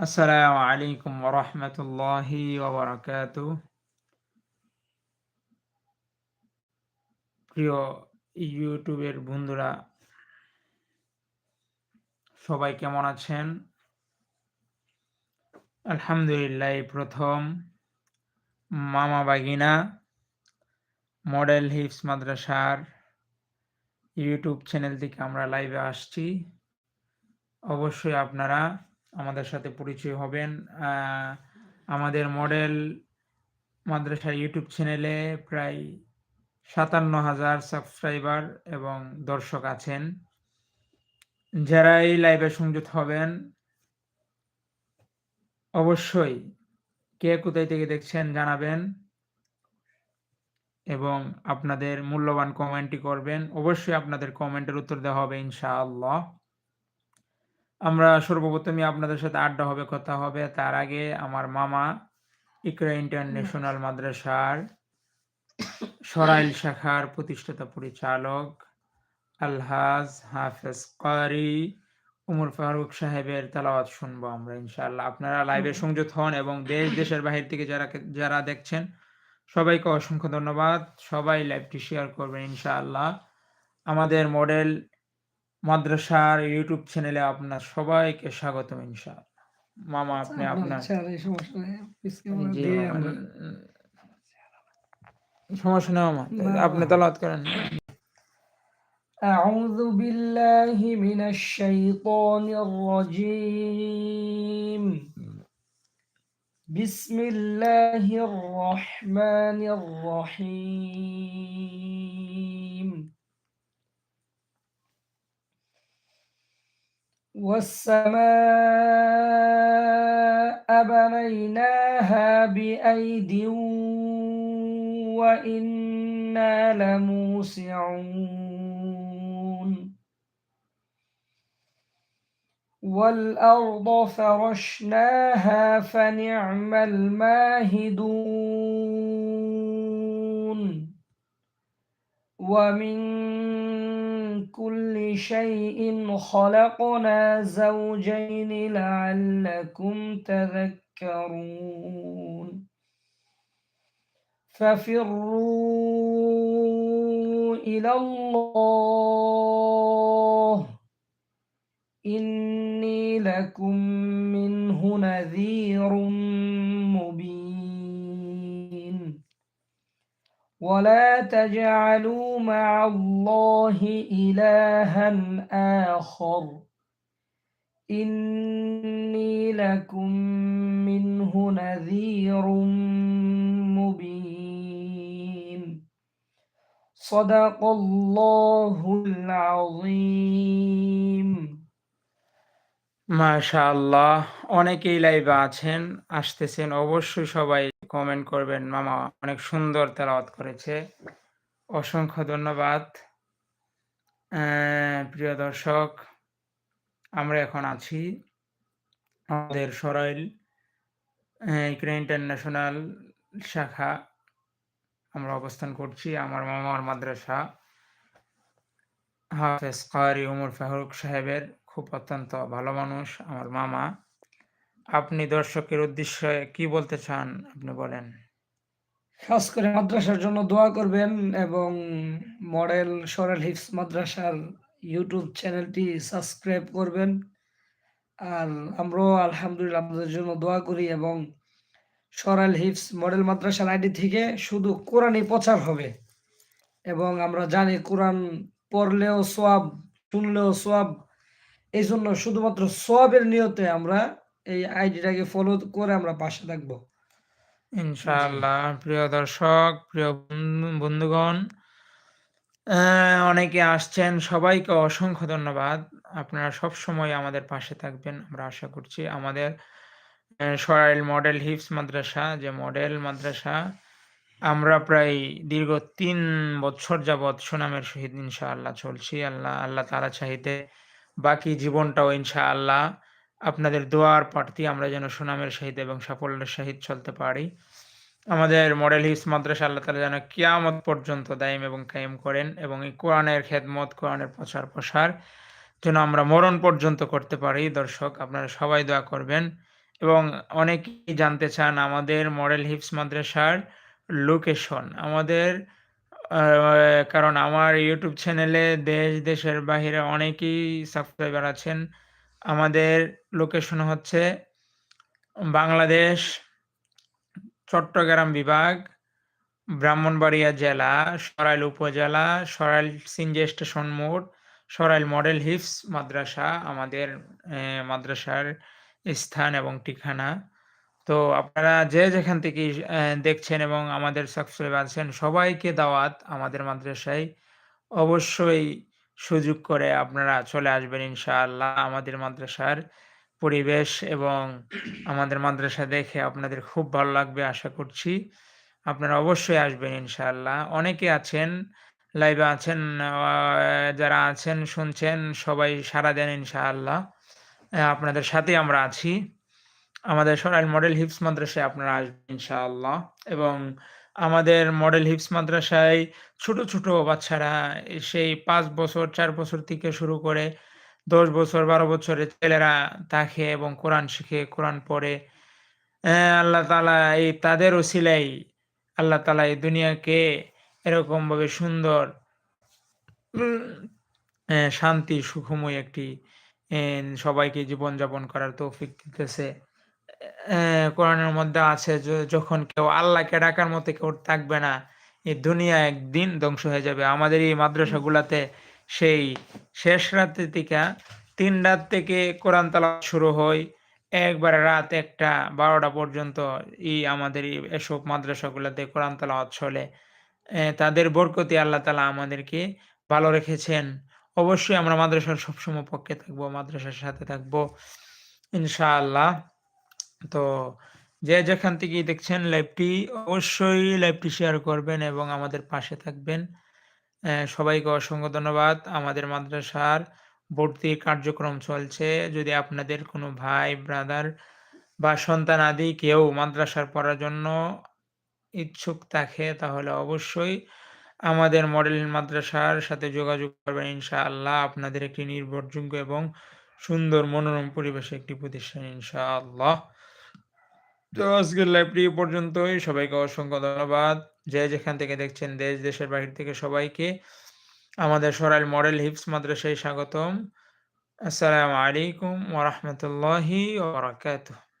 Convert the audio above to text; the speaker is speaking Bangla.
আসসালামু আলাইকুম ওরহমতুল্লাহি ওবরাকাত প্রিয় ইউটিউবের বন্ধুরা, সবাই কেমন আছেন? আলহামদুলিল্লাহ, প্রথম মামা বাগিনা, মডেল হিপস মাদ্রাসার ইউটিউব চ্যানেল থেকে আমরা লাইভে আসছি। অবশ্যই আপনারা আমাদের সাথে পরিচয় হবেন। আমাদের মডেল মাদ্রাসার ইউটিউব চ্যানেলে প্রায় সাতান্ন হাজার সাবস্ক্রাইবার এবং দর্শক আছেন। যারা এই লাইভে সংযুক্ত হবেন, অবশ্যই কে কোথায় থেকে দেখছেন জানাবেন এবং আপনাদের মূল্যবান কমেন্টটি করবেন। অবশ্যই আপনাদের কমেন্টের উত্তর দেওয়া হবে ইনশাআল্লাহ। আমরা সর্বপ্রথমে আপনাদের সাথে আড্ডা হবে কথা হবে। তার আগে আমার মামা ইকরা ইন্টারন্যাশনাল মাদ্রাসার সরাইল শাখার প্রতিষ্ঠাতা পরিচালক আলহাজ হাফেজ কারি উমর ফারুক সাহেবের তালাওয়াত শুনব আমরা ইনশাআল্লাহ। আপনারা লাইভে সংযুক্ত হন এবং দেশ দেশের বাহির থেকে যারা যারা দেখছেন সবাইকে অসংখ্য ধন্যবাদ। সবাই লাইভটি শেয়ার করবেন ইনশাআল্লাহ। আমাদের মডেল মাদ্রাসার ইউটিউব চ্যানেলে আপনার সবাইকে স্বাগতম ইনশাআল্লাহ মামা আপনি আপনার সমস্যা নেই মামা আপনি তালাওয়াত করেন أعوذ بالله من الشيطان الرجيم بسم الله الرحمن الرحيم والسماء بنيناها بأيد وإنا لموسعون. والأرض فرشناها فنعم الماهدون. ومن كل شيء خلقنا زوجين لعلكم تذكرون. ففروا إلى الله. إني لكم منه نذير ولا تجعلوا مع الله إلها آخر إني لكم منه نذير مبين صدق الله العظيم মাশাআল্লাহ অনেকেই লাইভে আছেন আসতেছেন অবশ্যই সবাই কমেন্ট করবেন। মামা অনেক সুন্দর তেলাওয়াত করেছে। অসংখ্য ধন্যবাদ। প্রিয় দর্শক, আমরা এখন আছি আমাদের সরাইল ইকরা ইন্টারন্যাশনাল শাখা। আমরা অবস্থান করছি আমার মামার মাদ্রাসা। হাফেজ কারি উমর ফাহরুক সাহেবের, খুব অত্যন্ত ভালো মানুষ, আমার মামা। আপনি দর্শকের উদ্দেশ্যে কি বলতে চান? আপনি বলেন। খাস করে মাদ্রাসার জন্য দোয়া করবেন এবং মডেল সরেল হিফস মাদ্রাসার ইউটিউব চ্যানেলটি সাবস্ক্রাইব করবেন। আর আমরাও আলহামদুলিল্লাহ আপনাদের জন্য দোয়া করি এবং সরাল হিফস মডেল মাদ্রাসার আইডি থেকে শুধু কোরআনই প্রচার হবে এবং আমরা জানি কোরআন পড়লেও সোয়াব শুনলেও সোয়াব এই জন্য শুধুমাত্র সোয়াবের নিয়তে আমরা এই আইডিটাকে ফলো করে আমরা পাশে থাকব। ইনশাআল্লাহ, প্রিয় দর্শক, প্রিয় বন্ধুগণ অনেকে আসছেন, সবাইকে অসংখ্য ধন্যবাদ। আপনারা সব সময় আমাদের পাশে থাকবেন, আমরা আশা করছি আমাদের সরাইল মডেল হিপস মাদ্রাসা, যে মডেল মাদ্রাসা, আমরা প্রায় দীর্ঘ তিন বছর যাবৎ সুনামের সহিত ইনশাআল্লাহ চলছি। আল্লাহ আল্লাহ তারা চাহিতে বাকি জীবনটাও ইনশাআল্লাহ আপনাদের দোয়ার প্রার্থী আমরা যেন সুনামের সহিত এবং সাফল্যের সহিত চলতে পারি আমাদের মডেল হিস মাদ্রাসা আল্লাহ তালা যেন কিয়ামত পর্যন্ত দায়ম এবং কায়েম করেন এবং এই কোরআনের খেদমত কোরআনের প্রচার প্রসার যেন আমরা মরণ পর্যন্ত করতে পারি দর্শক আপনারা সবাই দোয়া করবেন এবং অনেকেই জানতে চান আমাদের মডেল হিপস মাদ্রাসার লোকেশন। আমাদের কারণ আমার ইউটিউব চ্যানেলে দেশ, দেশের বাহিরে অনেকেই সাবস্ক্রাইবার আছেন। আমাদের লোকেশন হচ্ছে বাংলাদেশ চট্টগ্রাম বিভাগ, ব্রাহ্মণবাড়িয়া জেলা, সরাইল উপজেলা, সরাইল সিএনজি স্টেশন মোড়, সরাইল মডেল হিফজ মাদ্রাসা আমাদের মাদ্রাসার স্থান এবং ঠিকানা। তো আপনারা যে যেখান অ্যা দেখছেন এবং আমাদের সাবস্ক্রাইবার আছেন সবাইকে দাওয়াত আমাদের মাদ্রাসায়। অবশ্যই সুযোগ করে আপনারা চলে আসবেন ইনশাআল্লাহ। আমাদের মাদ্রাসার পরিবেশ এবং আমাদের মাদ্রাসা দেখে আপনাদের খুব ভালো লাগবে আশা করছি। আপনারা অবশ্যই আসবেন ইনশাআল্লাহ। অনেকে আছেন, লাইভে আছেন যারা আছেন শুনছেন সবাই সারা দেন ইনশাআল্লাহ। আপনাদের সাথেই আমরা আছি। আমাদের সরাইল মডেল হিপস মাদ্রাসায় আপনারা আসবেন ইনশাআল্লাহ এবং আমাদের মডেল হিপস মাদ্রাসায় ছোট, ছোট বাচ্চারা সেই পাঁচ বছর, চার বছর থেকে শুরু করে ১০ বছর, ১২ বছরের ছেলেরা থাকে এবং কোরআন শিখে, কোরআন পড়ে। আল্লাহ তালা এই তাদের ওসিলায় আল্লাহ তালা এই দুনিয়াকে এরকমভাবে সুন্দর শান্তি সুখময় একটি সবাইকে জীবনযাপন করার তৌফিক দিতেছে। কোরআনের মধ্যে আছে যখন কেউ আল্লাহকে ডাকার মতো কেউ থাকবে না, এই দুনিয়া একদিন ধ্বংস হয়ে যাবে। আমাদের এই মাদ্রাসাগুলাতে সেই শেষ রাত্রি থিকা ৩ রাত থেকে কোরআন তেলাওয়াত শুরু হয়। একবারে রাত ১টা ১২টা পর্যন্ত এই আমাদের এসব মাদ্রাসাগুলাতে কোরআন তেলাওয়াত চলে। তাদের বরকতি আল্লাহ তালা আমাদেরকে ভালো রেখেছেন। অবশ্যই আমরা মাদ্রাসার সবসময় পক্ষে থাকব, মাদ্রাসার সাথে থাকব ইনশাআল্লাহ। তো যে যেখান থেকেই দেখছেন লাইভটি অবশ্যই লাইভটি শেয়ার করবেন এবং আমাদের পাশে থাকবেন। সবাইকে অসংখ্য ধন্যবাদ। আমাদের মাদ্রাসার ভর্তির কার্যক্রম চলছে। যদি আপনাদের কোনো ভাই, ব্রাদার বা সন্তান আদি কেউ মাদ্রাসার পড়ার জন্য ইচ্ছুক থাকে তাহলে অবশ্যই আমাদের মডেল মাদ্রাসার সাথে যোগাযোগ করবেন ইনশাআল্লাহ। আপনাদের একটি নির্ভরযোগ্য এবং সুন্দর মনোরম পরিবেশে একটি প্রতিষ্ঠান ইনশাআল্লাহ। তো আজকের লাইভটি পর্যন্তই। সবাইকে অসংখ্য ধন্যবাদ। যে যেখান থেকে দেখছেন দেশ, দেশের বাহির থেকে সবাইকে আমাদের সরাইল মডেল হিপস মাদ্রাসায় স্বাগতম। আসসালামু আলাইকুম ওয়া রাহমাতুল্লাহি ওয়া বারাকাতুহু।